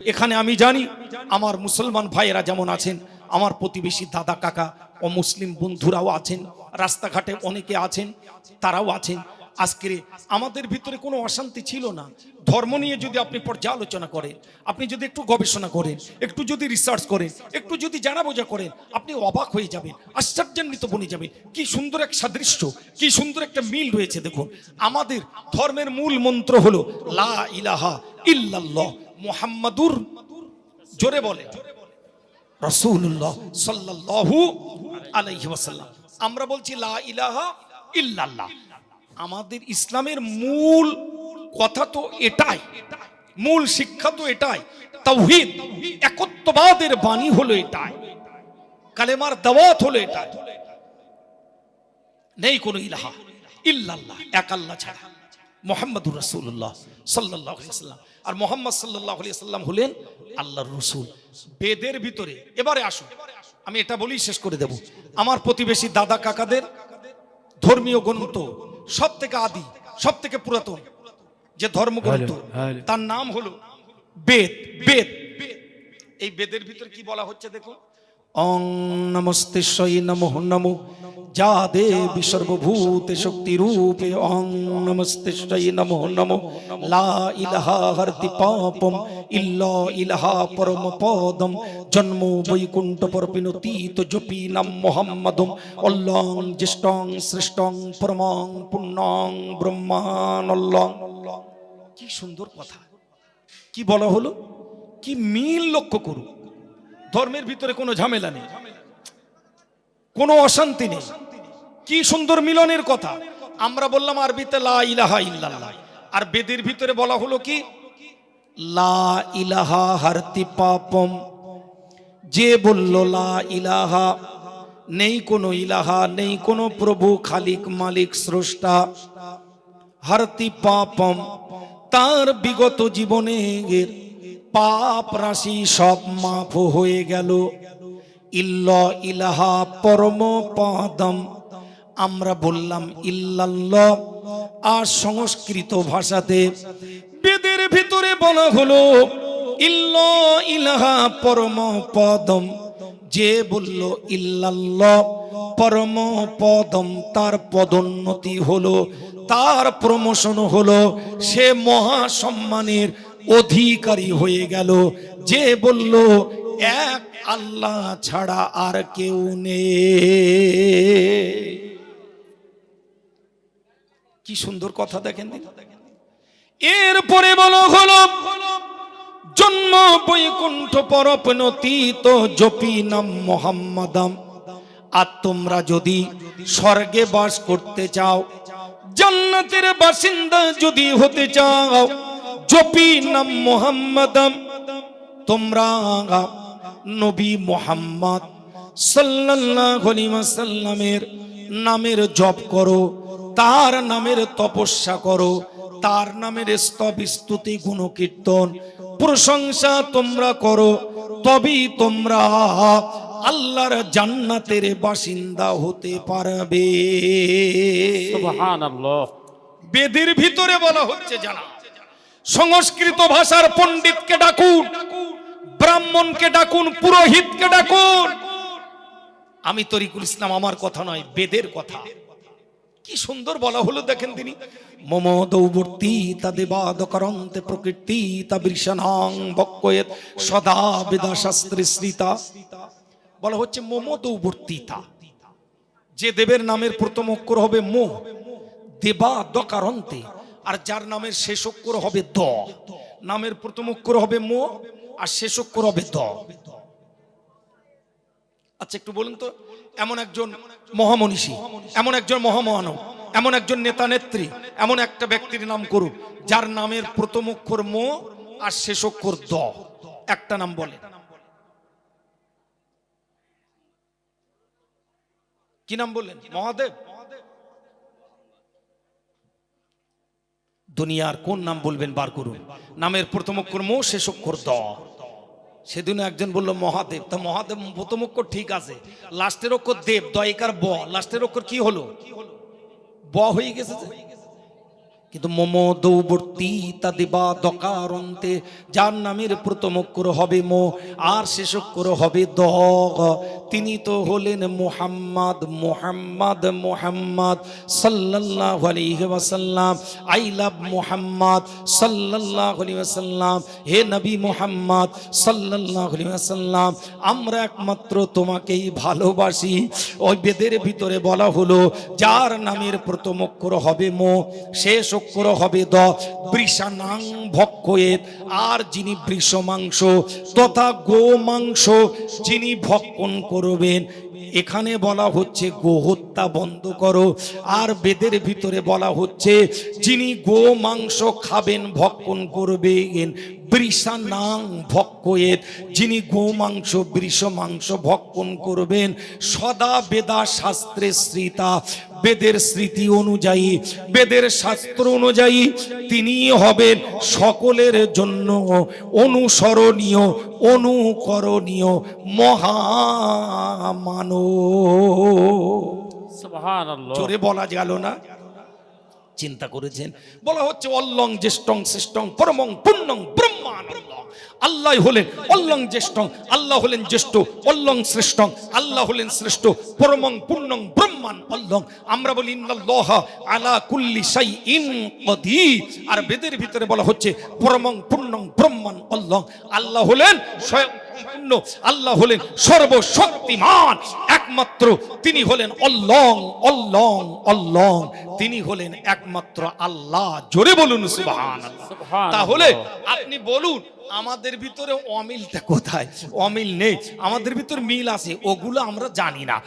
এখানে আমি জানি আমার মুসলমান ভাইয়েরা যেমন আছেন, আমার প্রতিবেশী দাদা কাকা ও মুসলিম বন্ধুরাও আছেন, রাস্তাঘাটে অনেকে আছেন, তারাও আছেন। আজকে আমাদের ভিতরে কোনো অশান্তি ছিল না। ধর্ম নিয়ে যদি আপনি পর্যালোচনা করেন, আপনি যদি একটু গবেষণা করেন, একটু যদি রিসার্চ করেন, একটু যদি জানা বোঝা করেন, আপনি অবাক হয়ে যাবেন, আশ্চর্যান্বিত বনে যাবেন, কি সুন্দর এক সাদৃশ্য, কি সুন্দর একটা মিল রয়েছে দেখুন। আমাদের ধর্মের মূল মন্ত্র হলো, লা ইলাহা ইল্লাল্লাহ। মুহাম্মাদুর জোরে বলে। রসুল্লাহ সাল্লাল্লাহু আলাইহি ওয়াসাল্লাম। আমরা বলছি, লা ইলাহা ইল্লাল্লাহ। আমাদের ইসলামের মূল কথা তো এটাই, মূল শিক্ষা তো এটাই, তাওহীদ, একত্ববাদের বাণী হলো এটাই, কালেমার দাওয়াত হলো এটাই। নেই কোনো ইলাহা ইল্লাল্লাহ, এক আল্লাহ ছাড়া। মোহাম্মদুর আলাইহি সাল্লাম আর মোহাম্মদ সাল্লাল্লাহু আলাইহি সাল্লাম হলেন আল্লাহর রসুল। বেদের ভিতরে এবারে আসুন আমি এটা বলেই শেষ করে দেব। আমার প্রতিবেশী দাদা কাকাদের ধর্মীয় গ্রন্থ সব থেকে আদি সব থেকে পুরাতন যে ধর্মগ্রন্থ তার নাম হলো বেদ বেদ। এই বেদের ভিতরে কি বলা হচ্ছে দেখো অং নমস্তে সই নমো নমো। যা দেবী সর্বভূতে শক্তি রূপে অং নমস্তে সই নমো নমো। লা ইলাহা হরতি পাপম, ইল্লা ইলাহা পরম পদম। জন্ম বৈকুণ্ঠ পরপিনতীত জপি নাম মোহাম্মদম। অল্লং জ্যেষ্ঠং শ্রেষ্ঠং পরমং পুণ্যং ব্রহ্মানল্লং কি সুন্দর কথা। কি বলা হলো? কি মিল লক্ষ্য করুন। ধর্মের ভিতরে কোনো ঝামেলা নেই, কোনো অশান্তি নেই। কি সুন্দর মিলনের কথা। আমরা বললাম আরবিতে লা ইলাহা ইল্লাল্লাহ। আর বেদের ভিতরে বলা হলো কি? লা ইলাহা হারতি পাপম। যে বলল লা ইলাহা, নেই কোনো ইলাহা, নেই কোনো প্রভু, খালিক, মালিক, স্রষ্টা। হারতি পাপম। তার বিগত জীবনের পাপ রাশি সব মাফ হয়ে গেল। ইল্ল ইলাহা পরম পদম। আমরা বললাম, ইল্লাল্লাহ। আর সংস্কৃত ভাষাতে বেদের ভিতরে বলা হলো, ইল্ল ইলাহা পরম পদম। যে বলল, ইল্লাল্লাহ পরম পদম। তার পদোন্নতি হলো, তার প্রমোশন হলো, সে মহা সম্মানের অধিকারী হয়ে গেল। যে বলল, এক আল্লাহ ছাড়া আর কেউ নেই। কি সুন্দর কথা দেখেন এরপরে বলো, হলো জন্ম বৈকুণ্ঠ পরপনতীত জপি নাম মোহাম্মদম। আর তোমরা যদি স্বর্গে বাস করতে চাও, জান্নাতের বাসিন্দা যদি হতে চাও জপি নাম মোহাম্মদম। তোমরা নবী মোহাম্মদ ওয়াসাল্লামের নামের জপ করো তার নামের তপস্যা করো তার নামের স্তব স্তুতি গুণকীর্তন প্রশংসা তোমরা করো তবেই তোমরা আল্লাহর জান্নাতের বাসিন্দা হতে পারবে। বেদের ভিতরে বলা হচ্ছে জানা। সংস্কৃত ভাষার পণ্ডিতকে ডাকুন, ব্রাহ্মণকে ডাকুন, পুরোহিতকে ডাকুন। আমি তরিকুল ইসলাম আমার কথা নয়, বেদের কথা। কি সুন্দর বলা হলো দেখেন তিনি। মম দৌবর্তী তা দেবাদ করন্তে প্রকৃতি তা বৃষণাং বক্কয়েত সদা বেদা শাস্ত্রে শ্রিতা বলা হচ্ছে মম দৌবর্তীতা যে দেবের নামের প্রথম অক্ষর হবে মো। দেবা দকারন্তে আর যার নামের শেষ অক্ষর হবে দ। নামের প্রথম অক্ষর হবে মো, আর শেষ অক্ষর হবে দ। আচ্ছা একটু বলুন তো, এমন একজন মহামনীষী, এমন একজন মহামানব এমন একজন নেতা নেত্রী, এমন একটা ব্যক্তির নাম করুক, যার নামের প্রথম অক্ষর মো, আর শেষ অক্ষর দ। একটা নাম বলে। কি নাম বললেন? মহাদেব? দুনিয়ার কোন নাম বলবেন বার করুন। নামের প্রথম অক্ষর মো, শেষ অক্ষর দ। সেদিন একজন বলল, মহাদেব। তা মহাদেব, প্রথম অক্ষর ঠিক আছে। লাস্টের অক্ষর দেব দয়কার ব। লাস্টের অক্ষর কি হলো? ব হয়ে গেছে? কিন্তু মম দৌবর্তী তা দেবা দকারন্তে। যার নামের প্রথম অক্ষর হবে মো, আর শেষ অক্ষর হবে দ। তিনি তো হলেন মোহাম্মদ মোহাম্মদ মোহাম্মদ সাল্লাল্লাহু আলাইহি ওয়াসাল্লাম। আই লাভ মোহাম্মদ সাল্লাল্লাহু আলাইহি ওয়াসাল্লাম। হে নবী মোহাম্মদ সাল্লাল্লাহু আলাইহি ওয়াসাল্লাম, আমরা একমাত্র তোমাকেই ভালোবাসি। ওই বেদের ভিতরে বলা হলো, যার নামের প্রথম অক্ষর হবে মো, শেষ অক্ষর হবে দ বৃষানাং ভক্ষয়েত আর যিনি বৃষ মাংস তথা গো মাংস যিনি ভক্ষণ করবেন, এখানে বলা হচ্ছে গোহত্যা বন্ধ করো। আর বেদের ভিতরে বলা হচ্ছে, যিনি গো মাংস খাবেন, ভক্ষণ করবেন বৃষানাং ভক্ষয়েত যিনি গো মাংস বৃষ মাংস ভক্ষণ করবেন সদা বেদা শাস্ত্রে শ্রীতা। বেদের স্মৃতি অনুযায়ী বেদের শাস্ত্র অনুযায়ী তিনি হবেন সকলের জন্য অনুসরণীয় অনুকরণীয় মহামানব। সুবহানাল্লাহ। জোরে বলা গেল না? চিন্তা করেছেন। বলা হচ্ছে, অল্লং জ্যেষ্ঠং শ্রেষ্ঠং পরমং পুণ্যং ব্রহ্মানন্দ আল্লাহ হলেন অল্লং জ্যেষ্ঠং, আল্লাহ হলেন জ্যেষ্ঠ, অল্লং শ্রেষ্ঠং, আল্লাহ হলেন শ্রেষ্ঠ, পরমং পুণ্যং ব্রহ্মান অল্লং। আমরা বলি, ইন্নাল্লাহ আলা কুল্লি শাইইন কদির। আর বেদের ভিতরে বলা হচ্ছে, পরমং পুণ্যং ব্রহ্মান অল্লং। আল্লাহ হলেন স্বয়ং সম্পূর্ণ আল্লাহ হলেন সর্বশক্তিমান। একমাত্র তিনি হলেন অল্লং অল্লং অল্লং। তিনি হলেন একমাত্র আল্লাহ। জোরে বলুন সুবহান। তাহলে আপনি বলুন আমাদের ভিতরে অমিলটা কোথায়? অমিল নেই। আমাদের ভিতর মিল আছে ওগুলো আমরা জানি না।